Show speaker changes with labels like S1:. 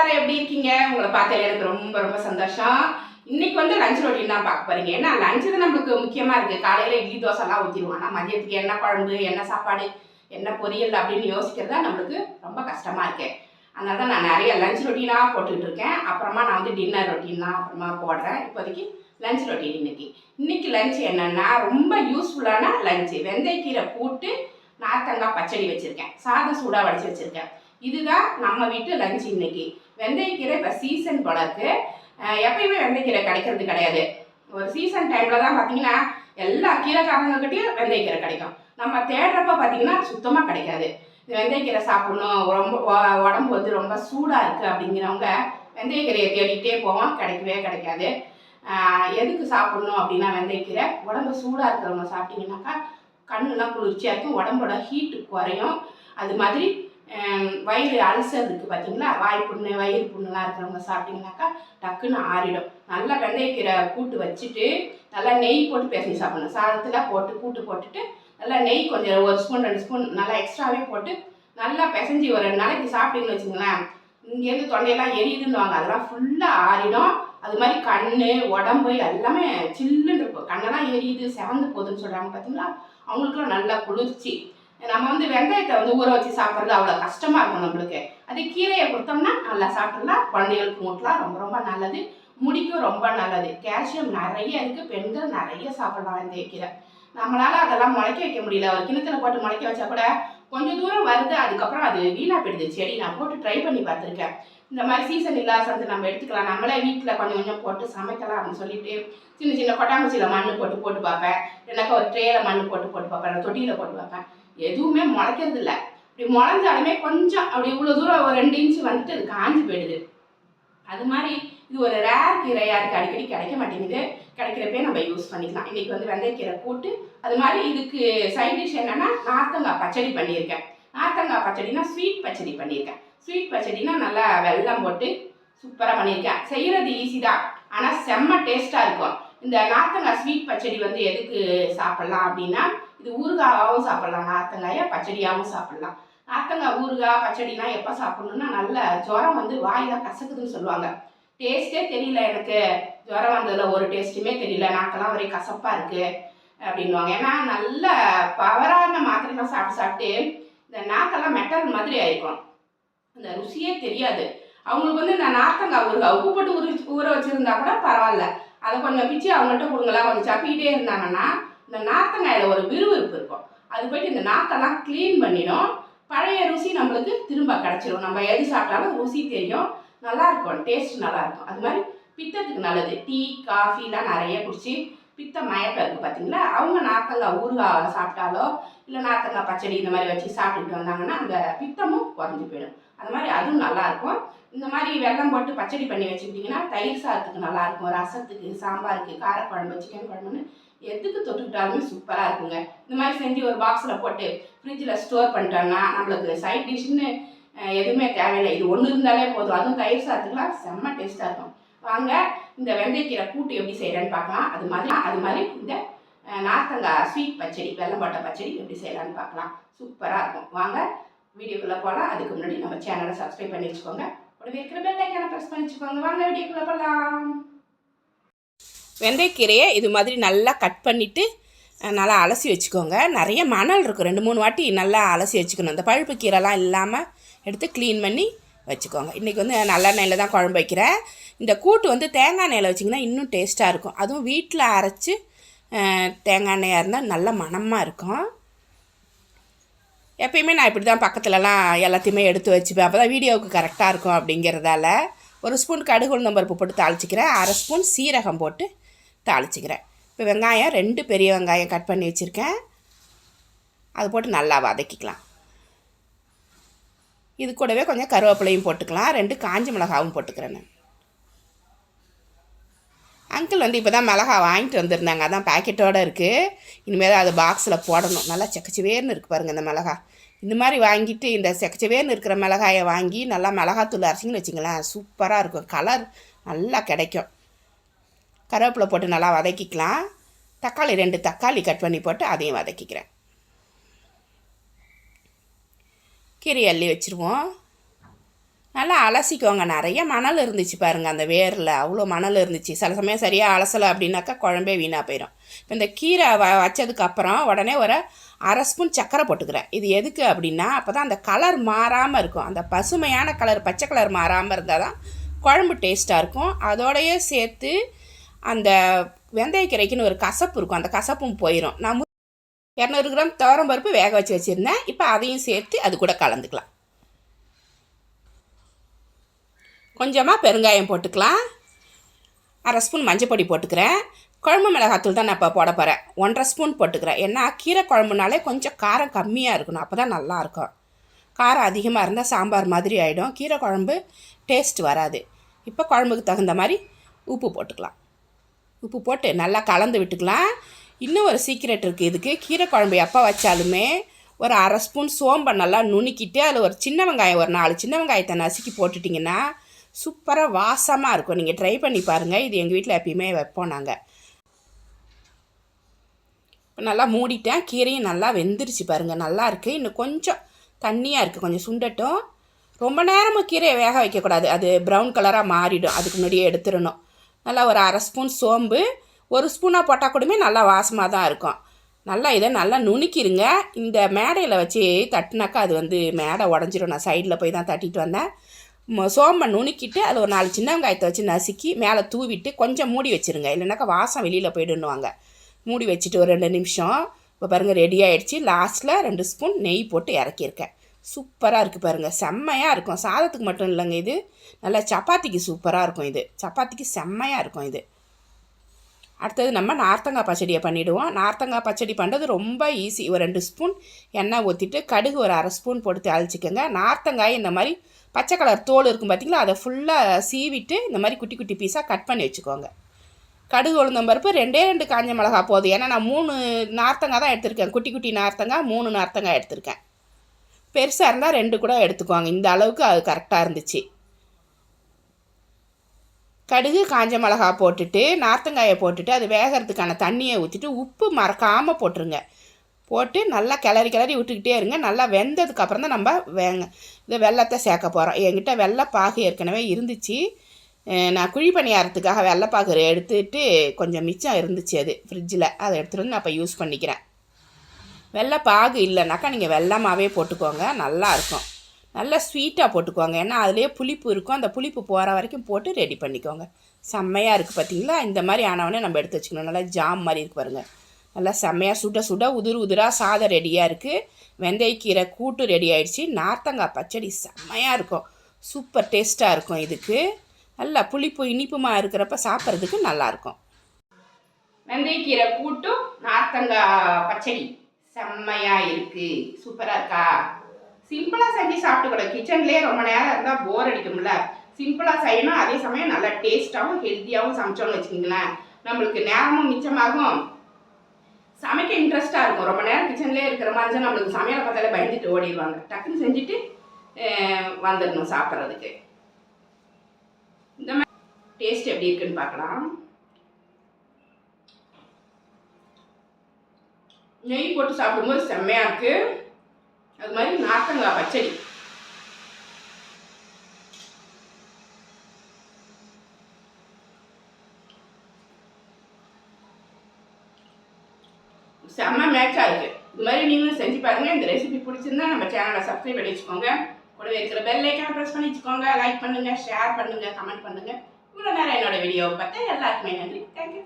S1: எல்லாரும் எப்படி இருக்கீங்க? உங்களை பார்த்ததுல எனக்கு ரொம்ப ரொம்ப சந்தோஷம். இன்னைக்கு வந்து லஞ்ச் ரொட்டீன் தான் பார்க்க போறீங்க. ஏன்னா லஞ்சு தான் நம்மளுக்கு முக்கியமா இருக்கு. காலையில இட்லி தோசைலாம் ஊற்றிடுவோம் ஆனால் மதியத்துக்கு என்ன குழம்பு என்ன சாப்பாடு என்ன பொரியல் அப்படின்னு யோசிக்கிறது தான் நம்மளுக்கு ரொம்ப கஷ்டமா இருக்கு. அதனால தான் நான் நிறைய லஞ்ச் ரொட்டீனாக போட்டுக்கிட்டு இருக்கேன். அப்புறமா நான் வந்து டின்னர் ரொட்டீன்லாம் அப்புறமா போடுறேன். இப்போதைக்கு லஞ்ச் ரொட்டீன் இன்னைக்கு. இன்னைக்கு லஞ்ச் என்னன்னா ரொம்ப யூஸ்ஃபுல்லான லஞ்சு வெந்தயக்கீரை போட்டு நார்த்தங்காய் பச்சடி வச்சுருக்கேன். சாதம் சூடாக வடிச்சு வச்சுருக்கேன். இதுதான் நம்ம வீட்டு லஞ்ச் இன்னைக்கு. வெந்தயக்கீரை இப்போ சீசன் போல எப்பயுமே வெந்தயக்கீரை கிடைக்கிறது கிடையாது. ஒரு சீசன் டைமில் தான் பார்த்தீங்கன்னா எல்லா கீரைக்காரங்கக்கிட்டையும் வெந்தயக்கீரை கிடைக்கும். நம்ம தேடுறப்ப பார்த்தீங்கன்னா சுத்தமாக கிடைக்காது. வெந்தயக்கீரை சாப்பிடணும் ரொம்ப உடம்பு வந்து ரொம்ப சூடாக இருக்குது அப்படிங்கிறவங்க வெந்தயக்கீரையை தேடிக்கிட்டே போவோம் கிடைக்கவே கிடைக்காது. எதுக்கு சாப்பிடணும் அப்படின்னா வெந்தயக்கீரை? உடம்பு சூடாக இருக்கிறவங்க சாப்பிட்டீங்கன்னாக்கா கண்ணுலாம் குளிர்ச்சியாக இருக்கும் உடம்போட ஹீட்டு குறையும். அது மாதிரி வயிறு அல்சர் இருக்குது பார்த்தீங்களா வாய் புண்ணு வயிறு புண்ணுலாம் இருக்கிறவங்க சாப்பிட்டீங்கன்னாக்கா டக்குன்னு ஆறிடும். நல்லா வெந்தயக்கீரை கூட்டு வச்சுட்டு நல்லா நெய் போட்டு பேசி சாப்பிடணும். சாதத்தில் போட்டு கூட்டு போட்டுட்டு நல்லா நெய் கொஞ்சம் ஒரு ஸ்பூன் ரெண்டு ஸ்பூன் நல்லா எக்ஸ்ட்ராவே போட்டு நல்லா பிசைஞ்சி ஒரு ரெண்டு நாளைக்கு சாப்பிட்டீங்கன்னு வச்சுங்களேன் இங்கேருந்து தொண்டையெல்லாம் எரியுதுன்னுவாங்க. அதெல்லாம் ஃபுல்லாக ஆறிடும். அது மாதிரி கண் உடம்பு எல்லாமே சில்லுன்னு இருக்கும். கண்ணெல்லாம் எரியுது செவந்து போகுதுன்னு சொல்கிறாங்க பார்த்தீங்களா அவங்களுக்குலாம் நல்லா குளிர்ச்சி. நம்ம வந்து வெங்காயத்தை வந்து ஊற வச்சு சாப்பிட்றது அவ்வளோ கஷ்டமாக இருக்கும் நம்மளுக்கு. அதே கீரையை கொடுத்தோம்னா நல்லா சாப்பிட்றலாம் குழந்தைகளுக்கு மூட்டலாம் ரொம்ப ரொம்ப நல்லது. முடிக்கும் ரொம்ப நல்லது. கால்சியம் நிறைய இருக்குது பெண்கள் நிறைய சாப்பிடலாம் கீரை. நம்மளால் அதெல்லாம் முளைக்க வைக்க முடியல. ஒரு கிணத்துல போட்டு முளைக்க வச்சா கூட கொஞ்சம் தூரம் வருது. அதுக்கப்புறம் அது வீணாக போயிடுது செடி நான் போட்டு ட்ரை பண்ணி பார்த்துருக்கேன். இந்த மாதிரி சீசன் இல்லாத சந்து நம்ம எடுத்துக்கலாம். நம்மளே வீட்டில் கொஞ்சம் கொஞ்சம் போட்டு சமைக்கலாம் அப்படின்னு சொல்லிட்டு சின்ன சின்ன கொட்டாங்குச்சியில் மண் போட்டு போட்டு பார்ப்பேன். இல்லைனாக்கா ஒரு ட்ரேயில் மண் போட்டு போட்டு பார்ப்பேன். தொட்டியில் போட்டு பார்ப்பேன். எதுவுமே முளைக்கிறது இல்லை இப்படி முளைஞ்சாலுமே கொஞ்சம் அப்படி இவ்வளோ தூரம் ஒரு ரெண்டு இன்ச்சு வந்துட்டு அது காஞ்சி போயிடுது. அது மாதிரி இது ஒரு ரேர் கீரையாக இருக்குது அடிக்கடி கிடைக்க மாட்டேங்குது. கிடைக்கிறப்பே நம்ம யூஸ் பண்ணிக்கலாம். இன்றைக்கி வந்து வெந்தயக்கீரை கூட்டு அது மாதிரி இதுக்கு சைட் டிஷ் என்னென்னா நார்த்தங்காய் பச்சடி பண்ணியிருக்கேன். நார்த்தங்காய் பச்சடினா ஸ்வீட் பச்சடி பண்ணியிருக்கேன். ஸ்வீட் பச்சடினா நல்லா வெல்லம் போட்டு சூப்பராக பண்ணியிருக்கேன். செய்கிறது ஈஸி தான். ஆனால் செம்ம டேஸ்ட்டாக இருக்கும். இந்த நார்த்தங்காய் ஸ்வீட் பச்சடி வந்து எதுக்கு சாப்பிட்லாம் அப்படின்னா இது ஊறுகாயாகவும் சாப்பிட்லாம் நார்த்தங்காயை பச்சடியாகவும் சாப்பிட்லாம். நார்த்தங்காய் ஊறுகாய் பச்சடிலாம் எப்போ சாப்பிட்ணுன்னா நல்ல ஜுரம் வந்து வாயில் கசக்குதுன்னு சொல்லுவாங்க. டேஸ்ட்டே தெரியல எனக்கு. ஜுரம் வந்ததில் ஒரு டேஸ்ட்டுமே தெரியல. நாக்கெல்லாம் ஒரே கசப்பாக இருக்குது அப்படின்வாங்க ஏன்னா நல்ல பவரான மாத்திரைலாம் சாப்பிட்டு சாப்பிட்டு இந்த நாக்கெல்லாம் மெட்டல் மாதிரி ஆயிருக்கும். அந்த ருசியே தெரியாது. அவங்களுக்கு வந்து இந்த நார்த்தங்காய் ஊறுகாய் உப்பு போட்டு ஊற ஊற வச்சுருந்தா கூட பரவாயில்ல. அதை கொஞ்சம் பிச்சு அவங்கள்ட்ட கொடுங்களா கொஞ்சம் சப்பிக்கிட்டே இருந்தாங்கன்னா இந்த நாத்தங்காயில் ஒரு விறுவிறுப்பு இருக்கும். அது போயிட்டு இந்த நாத்தெல்லாம் க்ளீன் பண்ணிடும். பழைய ருசி நம்மளுக்கு திரும்ப கிடச்சிரும். நம்ம எது சாப்பிட்டாலும் ருசி தெரியும். நல்லாயிருக்கும் டேஸ்ட் நல்லாயிருக்கும் அது மாதிரி பித்தத்துக்கு நல்லது. டீ காஃபிலாம் நிறைய குடிச்சு பித்த மயக்கம் இருக்குது பார்த்தீங்களா அவங்க நாத்தங்காய் ஊறுகாய் சாப்பிட்டாலோ இல்லை நாத்தங்காய் பச்சடி இந்த மாதிரி வச்சு சாப்பிட்டுட்டு வந்தாங்கன்னா அந்த பித்தமும் குறைஞ்சி போயிடும். அது மாதிரி அதுவும் நல்லாயிருக்கும் இந்த மாதிரி வெள்ளம் போட்டு பச்சடி பண்ணி வச்சுக்கிட்டிங்கன்னா தயிர் சாதத்துக்கு நல்லா இருக்கும். ரசத்துக்கு சாம்பாருக்கு காரக்குழம்பு சிக்கன் குழம்புன்னு எதுக்கு தொட்டுக்கிட்டாலுமே சூப்பராக இருக்குங்க. இந்த மாதிரி செஞ்சு ஒரு பாக்ஸில் போட்டு ஃப்ரிட்ஜில் ஸ்டோர் பண்ணிட்டோம்னா நம்மளுக்கு சைட் டிஷ்னு எதுவுமே தேவையில்லை. இது ஒன்று இருந்தாலே போதும். அதுவும் தயிர் சாத்துக்கலாம் செம்ம டேஸ்ட்டாக இருக்கும். வாங்க இந்த வெந்தயக்கீரை கூட்டு எப்படி செய்கிறேன்னு பார்க்கலாம். அது மாதிரி அது மாதிரி இந்த நார்த்தங்காய் ஸ்வீட் பச்சடி வெள்ளம் போட்ட பச்சடி எப்படி செய்யலான்னு பார்க்கலாம். சூப்பராக இருக்கும். வாங்க வீடியோக்குள்ளே போகலாம் அதுக்கு முன்னாடி நம்ம சேனலை சப்ஸ்கிரைப் பண்ணி வச்சுக்கோங்க. கூடவே இருக்கிற பெல் ஐக்கானை ப்ரெஸ் பண்ணி வச்சுக்கோங்க. வாங்க வீடியோக்குள்ளே போகலாம் வெந்தயக்கீரையை இது மாதிரி நல்லா கட் பண்ணிவிட்டு நல்லா அலசி வச்சுக்கோங்க. நிறைய மணல் இருக்கும் ரெண்டு மூணு வாட்டி நல்லா அலசி வச்சுக்கணும். இந்த பழுப்பு கீரைலாம் இல்லாமல் எடுத்து க்ளீன் பண்ணி வச்சுக்கோங்க. இன்றைக்கி வந்து நல்லெண்ணெயில் தான் குழம்பு வைக்கிறேன். இந்த கூட்டு வந்து தேங்காய் எண்ணெயில் வச்சிங்கன்னா இன்னும் டேஸ்ட்டாக இருக்கும். அதுவும் வீட்டில் அரைச்சி தேங்காய் எண்ணெயாக இருந்தால் நல்ல மணமாக இருக்கும். எப்பயுமே நான் இப்படி தான் பக்கத்துலலாம் எல்லாத்தையுமே எடுத்து வச்சுப்பேன். அப்போ தான் வீடியோவுக்கு கரெக்டாக இருக்கும் அப்படிங்கிறதால. ஒரு ஸ்பூன் கடுகு உளுந்தம்பருப்பு போட்டு தாளிச்சிக்கிறேன். அரை ஸ்பூன் சீரகம் போட்டு தாளிச்சிக்கிறேன். இப்போ வெங்காயம் ரெண்டு பெரிய வெங்காயம் கட் பண்ணி வச்சுருக்கேன். அது போட்டு நல்லா வதக்கிக்கலாம். இது கூடவே கொஞ்சம் கருவேப்பிலையும் போட்டுக்கலாம். ரெண்டு காஞ்ச மிளகாவும் போட்டுக்கிறேன் நான். அங்கிள் வந்து இப்போ தான் மிளகா வாங்கிட்டு வந்திருந்தாங்க. அதான் பேக்கெட்டோடு இருக்குது இனிமேல் அது பாக்ஸில் போடணும். நல்லா செக்கச்சவேர்னு இருக்குது பாருங்கள் இந்த மிளகா. இந்த மாதிரி வாங்கிட்டு இந்த செக்கச்சவேர்னு இருக்கிற மிளகாயை வாங்கி நல்லா மிளகாத்தூள் அரைச்சிங்கன்னு வச்சிங்களேன். சூப்பராக இருக்கும். கலர் நல்லா கிடைக்கும். கருவேப்பிலை போட்டு நல்லா வதக்கிக்கலாம். தக்காளி ரெண்டு தக்காளி கட் பண்ணி போட்டு அதையும் வதக்கிக்கிறேன். கீரை அள்ளி வச்சுருவோம். நல்லா அலசிக்கோங்க நிறைய மணல் இருந்துச்சு பாருங்கள் அந்த வேரில். அவ்வளோ மணல் இருந்துச்சு. சில சமயம் சரியாக அலசலை அப்படின்னாக்கா குழம்பே வீணாக போயிடும் இப்போ இந்த கீரை வ வச்சதுக்கப்புறம் உடனே ஒரு அரை ஸ்பூன் சர்க்கரை போட்டுக்கிறேன். இது எதுக்கு அப்படின்னா அப்போ தான் அந்த கலர் மாறாமல் இருக்கும். அந்த பசுமையான கலர் பச்சை கலர் மாறாமல் இருந்தால் தான் குழம்பு டேஸ்ட்டாக இருக்கும். அதோடையே சேர்த்து அந்த வெந்தயக்கீரைக்குன்னு ஒரு கசப்பு இருக்கும். அந்த கசப்பும் போயிடும் நான் இரநூறு கிராம் துவரம்பருப்பு வேக வச்சு வச்சுருந்தேன். இப்போ அதையும் சேர்த்து அது கூட கலந்துக்கலாம். கொஞ்சமாக பெருங்காயம் போட்டுக்கலாம். அரை ஸ்பூன் மஞ்சப்பொடி போட்டுக்கிறேன். குழம்பு மிளகாத்தூள் தான் நான் இப்போ போட போகிறேன் ஒன்றரை ஸ்பூன் போட்டுக்கிறேன். ஏன்னா கீரை குழம்புனாலே கொஞ்சம் காரம் கம்மியாக இருக்கணும். அப்போ தான் நல்லாயிருக்கும் காரம் அதிகமாக இருந்தால் சாம்பார் மாதிரி ஆகிடும் கீரை குழம்பு டேஸ்ட் வராது. இப்போ குழம்புக்கு தகுந்த மாதிரி உப்பு போட்டுக்கலாம். உப்பு போட்டு நல்லா கலந்து விட்டுக்கலாம். இன்னும் ஒரு சீக்ரெட் இருக்குது இதுக்கு கீரை குழம்பு எப்போ வச்சாலுமே ஒரு அரை ஸ்பூன் சோம்பை நல்லா நுணுக்கிட்டு அதில் ஒரு சின்ன வெங்காயம் ஒரு நாலு சின்ன வெங்காயத்தை நசுக்கி போட்டுட்டிங்கன்னா சூப்பராக வாசமாக இருக்கும். நீங்கள் ட்ரை பண்ணி பாருங்கள் இது எங்கள் வீட்டில் எப்பயுமே வைப்போம் நாங்கள் இப்போ நல்லா மூடிட்டேன். கீரையும் நல்லா வெந்துருச்சு பாருங்கள் நல்லா இருக்குது இன்னும் கொஞ்சம் தண்ணியாக இருக்குது கொஞ்சம் சுண்டட்டும். ரொம்ப நேரமும் கீரையை வேக வைக்கக்கூடாது. அது ப்ரௌன் கலராக மாறிடும். அதுக்கு முன்னாடியே எடுத்துடணும். நல்லா ஒரு அரை ஸ்பூன் சோம்பு ஒரு ஸ்பூனாக போட்டால் கூடமே நல்லா வாசமாக தான் இருக்கும். நல்லா இதை நல்லா நுணுக்கிருங்க. இந்த மேடையில் வச்சு தட்டினாக்கா அது வந்து மேடை உடஞ்சிரும். நான் சைடில் போய் தான் தட்டிட்டு வந்தேன். சோம்பை நுணுக்கிட்டு அதில் ஒரு நாலு சின்ன வெங்காயத்தை வச்சு நசுக்கி மேலே தூவிட்டு கொஞ்சம் மூடி வச்சுருங்க. இல்லைனாக்கா வாசம் வெளியில் போயிடுன்னுவாங்க மூடி வச்சுட்டு ஒரு ரெண்டு நிமிஷம். இப்போ பாருங்கள் ரெடி ஆகிடுச்சி லாஸ்ட்டில் ரெண்டு ஸ்பூன் நெய் போட்டு இறக்கியிருக்கேன். சூப்பராக இருக்குது பாருங்கள் செம்மையாக இருக்கும். சாதத்துக்கு மட்டும் இல்லைங்க இது. நல்லா சப்பாத்திக்கு சூப்பராக இருக்கும் இது. சப்பாத்திக்கு செம்மையாக இருக்கும் இது. அடுத்தது நம்ம நார்த்தங்காய் பச்சடியை பண்ணிவிடுவோம் நார்த்தங்காய் பச்சடி பண்ணுறது ரொம்ப ஈஸி ஒரு ரெண்டு ஸ்பூன் எண்ணெய் ஊற்றிட்டு கடுகு ஒரு அரை ஸ்பூன் போட்டு அழிச்சிக்கோங்க நார்த்தங்காய் இந்த மாதிரி பச்சை கலர் தோல் இருக்கும் பார்த்திங்களா அதை ஃபுல்லாக சீவிட்டு இந்த மாதிரி குட்டி குட்டி பீஸாக கட் பண்ணி வச்சுக்கோங்க. கடுகு உளுந்தம்பருப்பு ரெண்டே ரெண்டு காஞ்ச மிளகா போதும். ஏன்னா நான் மூணு நார்த்தங்காய் தான் எடுத்திருக்கேன். குட்டி குட்டி நார்த்தங்காய் மூணு நார்த்தங்காய் எடுத்திருக்கேன். பெருசாக இருந்தால் ரெண்டு கூட எடுத்துக்குவாங்க. இந்த அளவுக்கு அது கரெக்டாக இருந்துச்சு. கடுகு காஞ்ச மிளகா போட்டுட்டு நார்த்தங்காயை போட்டுட்டு அது வேகிறதுக்கான தண்ணியை ஊற்றிட்டு உப்பு மறக்காமல் போட்டுருங்க. போட்டு நல்லா கிளறி கிளறி விட்டுக்கிட்டே இருங்க. நல்லா வெந்ததுக்கப்புறம் தான் நம்ம வேங்க இந்த வெள்ளத்தை சேர்க்க போகிறோம் என்கிட்ட வெள்ளைப்பாகு ஏற்கனவே இருந்துச்சு. நான் குழி பணியாரத்துக்காக வெள்ளைப்பாகு எடுத்துட்டு கொஞ்சம் மிச்சம் இருந்துச்சு அது ஃப்ரிட்ஜில் அதை எடுத்துகிட்டு வந்து நான் இப்போ யூஸ் பண்ணிக்கிறேன். வெள்ளை பாகு இல்லைனாக்கா நீங்கள் வெள்ளமாகவே போட்டுக்கோங்க நல்லாயிருக்கும் நல்லா ஸ்வீட்டாக போட்டுக்கோங்க. ஏன்னா அதுலேயே புளிப்பு இருக்கும். அந்த புளிப்பு போகிற வரைக்கும் போட்டு ரெடி பண்ணிக்கோங்க. செம்மையாக இருக்குது பார்த்தீங்களா இந்த மாதிரி ஆனவொடனே நம்ம எடுத்து வச்சுக்கணும். நல்லா ஜாம் மாதிரி இருக்கு பாருங்கள் நல்லா செம்மையாக சுட சுட உதிர் உதிராக சாதம் ரெடியாக இருக்குது வெந்தயக்கீரை கூட்டு ரெடி ஆயிடுச்சு. நார்த்தங்காய் பச்சடி செம்மையாக இருக்கும். சூப்பர் டேஸ்ட்டாக இருக்கும் இதுக்கு. நல்லா புளிப்பு இனிப்புமா இருக்கிறப்ப சாப்பிட்றதுக்கு நல்லாயிருக்கும் வெந்தயக்கீரை கூட்டும் நார்த்தங்காய் பச்சடி. செம்மையா இருக்கு. சூப்பரா இருக்கா? சிம்பிளா செஞ்சு சாப்பிட்டுக்கூட. கிச்சன்லயே ரொம்ப நேரம் இருந்தா போர் அடிக்கும்ல. சிம்பிளா செய்யணும். அதே சமயம் நல்லா டேஸ்டாகவும் ஹெல்த்தியாகவும் சமைச்சோம்னு வச்சுக்கோங்களேன். நம்மளுக்கு நேரமும் மிச்சமாகும். சமைக்க இன்ட்ரெஸ்டாக இருக்கும். ரொம்ப நேரம் கிச்சன்லேயே இருக்கிற மாதிரி இருந்தா நம்மளுக்கு சமையலை பார்த்தாலே பயந்துட்டு ஓடிடுவாங்க. டக்குன்னு செஞ்சுட்டு வந்துடணும் சாப்பிட்றதுக்கு. இந்த மாதிரி டேஸ்ட் எப்படி இருக்குன்னு பார்க்கலாம். நெய் போட்டு சாப்பிடும்போது செம்மையாக இருக்கு. அது மாதிரி நார்த்தங்காய் பச்சடி. செம்ம மேட்சாக இருக்கு. இது மாதிரி நீங்களும் செஞ்சு பாருங்க. இந்த ரெசிபி பிடிச்சிருந்தா நம்ம சேனலை சப்ஸ்கிரைப் பண்ணி வச்சுக்கோங்க. கூடவே இருக்கிற பெல் ஐக்கான ப்ரெஸ் பண்ணி வச்சுக்கோங்க. லைக் பண்ணுங்க ஷேர் பண்ணுங்க கமெண்ட் பண்ணுங்க. இவ்வளோ நேரம் என்னோட வீடியோவை பார்த்தா எல்லாருக்குமே நன்றி. தேங்க்யூ